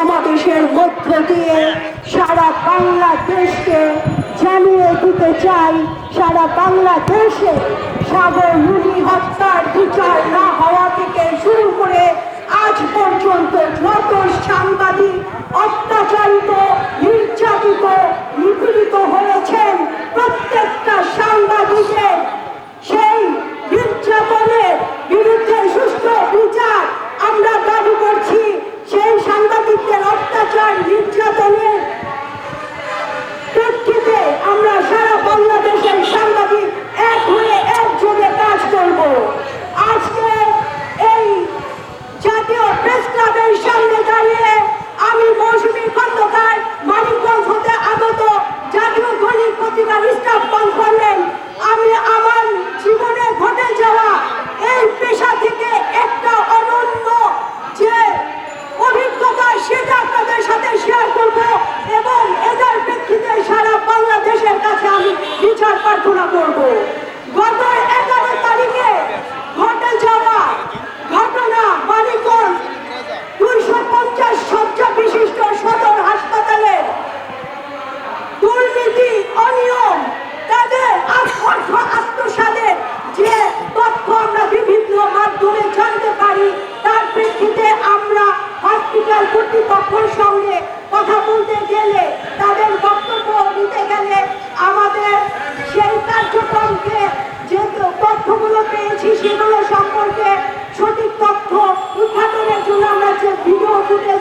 সমাবেশের মধ্য দিয়ে সারা বাংলাদেশকে জানিয়ে দিতে চাই। সারা বাংলাদেশে সাগর মুনি হত্যার বিচার না হওয়া থেকে শুরু করে আজ পর্যন্ত যত সাংবাদিক, অত্যাচারিত, নির্যাতিত, নিপীড়িত হয়েছেন ক্লাবের সামনে দাঁড়িয়ে আমি মৌসুমী খন্দকার মানিকগঞ্জ হতে আগত জাতীয় দৈনিক পত্রিকার স্টাফ করলেন আমি আমার জীবনে ঘটে যাওয়া এই পেশা থেকে একটা অনন্য যে অভিজ্ঞতা সেটা আপনাদের সাথে শেয়ার করব এবং এটার প্রেক্ষিতে সারা বাংলাদেশের কাছে আমি বিচার প্রার্থনা করব।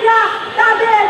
política da